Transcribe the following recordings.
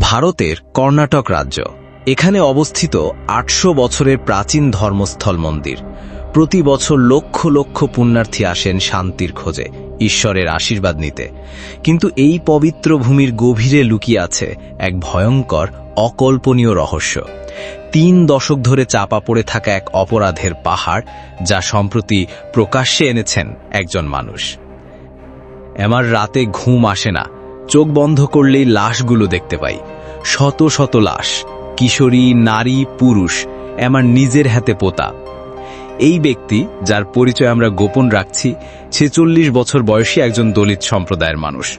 ভারতের কর্ণাটক রাজ্য। এখানে অবস্থিত আটশো বছরের প্রাচীন ধর্মস্থল মন্দির। প্রতি বছর লক্ষ লক্ষ পুণ্যার্থী আসেন শান্তির খোঁজে, ঈশ্বরের আশীর্বাদ নিতে। কিন্তু এই পবিত্র ভূমির গভীরে লুকিয়ে আছে এক ভয়ঙ্কর, অকল্পনীয় রহস্য। তিন দশক ধরে চাপা পড়ে থাকা এক অপরাধের পাহাড়, যা সম্প্রতি প্রকাশ্যে এনেছেন একজন মানুষ। আমার রাতে ঘুম আসে না চোখ বন্ধ করলেই লাশগুলো দেখতে পাই। শত শত লাশ, কিশোরী, নারী, পুরুষ, আমার নিজের হাতে পোতা। এই ব্যক্তি, যার পরিচয় আমরা গোপন রাখছি, ছেচল্লিশ বছর বয়সী একজন দলিত সম্প্রদায়ের মানুষ।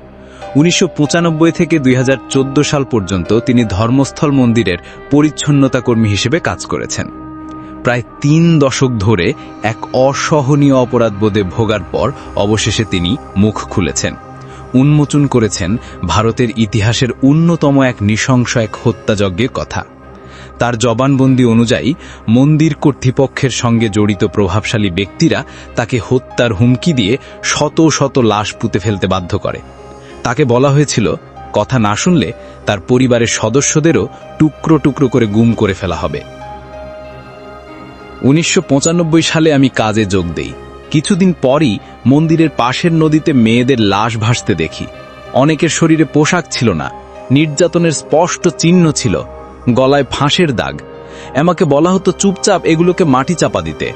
উনিশশো পঁচানব্বই থেকে দুই হাজার চোদ্দ সাল পর্যন্ত তিনি ধর্মস্থল মন্দিরের পরিচ্ছন্নতা কর্মী হিসেবে কাজ করেছেন। প্রায় তিন দশক ধরে এক অসহনীয় অপরাধবোধে ভোগার পর অবশেষে তিনি মুখ খুলেছেন। উন্মোচন করেছেন ভারতের ইতিহাসের অন্যতম এক নৃশংস এক হত্যাযজ্ঞের কথা। তার জবানবন্দি অনুযায়ী, মন্দির কর্তৃপক্ষের সঙ্গে জড়িত প্রভাবশালী ব্যক্তিরা তাকে হত্যার হুমকি দিয়ে শত শত লাশ পুঁতে ফেলতে বাধ্য করে। তাকে বলা হয়েছিল, কথা না শুনলে তার পরিবারের সদস্যদেরও টুকরো টুকরো করে গুম করে ফেলা হবে। উনিশশো পঁচানব্বই সালে আমি কাজে যোগ দেই। কিছুদিন পরই মন্দিরের পাশের নদীতে মেয়েদের লাশ ভাসতে দেখি। অনেকের শরীরে পোশাক ছিল না, নির্যাতনের স্পষ্ট চিহ্ন ছিল, গলায় ফাঁসের দাগ। আমাকে বলা হতো চুপচাপ এগুলোকে মাটি চাপা দিতে।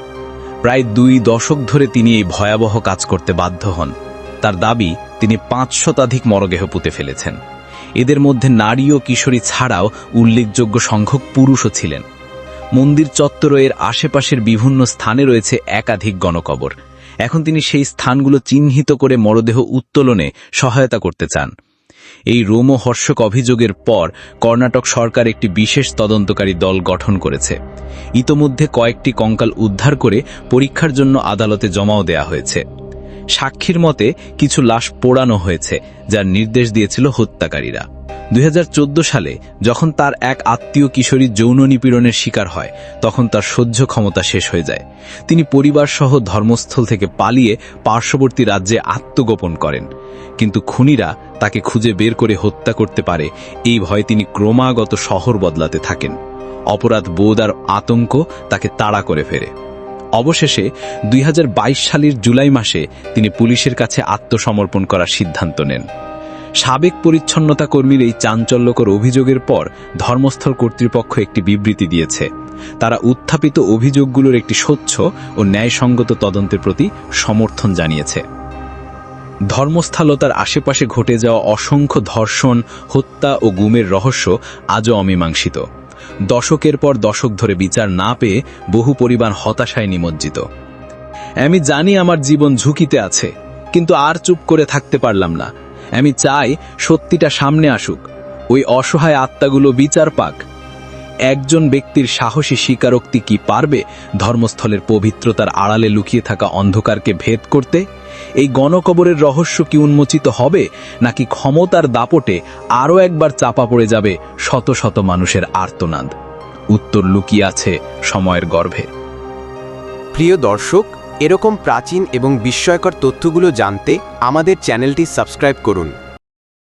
প্রায় দুই দশক ধরে তিনি এই ভয়াবহ কাজ করতে বাধ্য হন। তার দাবি, তিনি পাঁচ শতাধিক মরদেহ পুঁতে ফেলেছেন। এদের মধ্যে নারী ও কিশোরী ছাড়াও উল্লেখযোগ্য সংখ্যক পুরুষও ছিলেন। মন্দির চত্বর এর আশেপাশের বিভিন্ন স্থানে রয়েছে একাধিক গণকবর। এখন তিনি সেই স্থানগুলো চিহ্নিত করে মরদেহ উত্তোলনে সহায়তা করতে চান। এই রোমহর্ষক অভিযোগের পর কর্ণাটক সরকার একটি বিশেষ তদন্তকারী দল গঠন করেছে। ইতোমধ্যে কয়েকটি কঙ্কাল উদ্ধার করে পরীক্ষার জন্য আদালতে জমাও দেয়া হয়েছে। সাক্ষীর মতে কিছু লাশ পোড়ানো হয়েছে, যার নির্দেশ দিয়েছিল হত্যাকারীরা। দুই হাজার চোদ্দ সালে যখন তার এক আত্মীয় কিশোরী যৌন নিপীড়নের শিকার হয়, তখন তার সহ্য ক্ষমতা শেষ হয়ে যায়। তিনি পরিবারসহ ধর্মস্থল থেকে পালিয়ে পার্শ্ববর্তী রাজ্যে আত্মগোপন করেন। কিন্তু খুনিরা তাকে খুঁজে বের করে হত্যা করতে পারে, এই ভয়ে তিনি ক্রমাগত শহর বদলাতে থাকেন। অপরাধ, বোধ আর আতঙ্ক তাকে তাড়া করে ফেরে। অবশেষে দুই হাজার বাইশ সালের জুলাই মাসে তিনি পুলিশের কাছে আত্মসমর্পণ করার সিদ্ধান্ত নেন। সাবেক পরিচ্ছন্নতা কর্মীর এই চাঞ্চল্যকর অভিযোগের পর ধর্মস্থল কর্তৃপক্ষ একটি বিবৃতি দিয়েছে। তারা উত্থাপিত অভিযোগগুলোর একটি স্বচ্ছ ও ন্যায়সঙ্গত তদন্তের প্রতি সমর্থন জানিয়েছে। ধর্মস্থলতার আশেপাশে ঘটে যাওয়া অসংখ্য ধর্ষণ, হত্যা ও গুমের রহস্য আজও অমীমাংসিত। দশকের পর দশক ধরে বিচার না পেয়ে বহু পরিবার হতাশায় নিমজ্জিত। আমি জানি আমার জীবন ঝুঁকিতে আছে, কিন্তু আর চুপ করে থাকতে পারলাম না। আমি চাই সত্যিটা সামনে আসুক। ওই অসহায় আত্মাগুলো বিচার পাক। একজন ব্যক্তির সাহসী স্বীকারোক্তি কি পারবে ধর্মস্থলের পবিত্রতার আড়ালে লুকিয়ে থাকা অন্ধকারকে ভেদ করতে? এই গণকবরের রহস্য কি উন্মোচিত হবে, নাকি ক্ষমতার দাপটে আরও একবার চাপা পড়ে যাবে শত শত মানুষের আর্তনাদ? উত্তর লুকিয়ে আছে সময়ের গর্ভে। প্রিয় দর্শক এরকম প্রাচীন এবং বিস্ময়কর তথ্যগুলো জানতে আমাদের চ্যানেলটি সাবস্ক্রাইব করুন।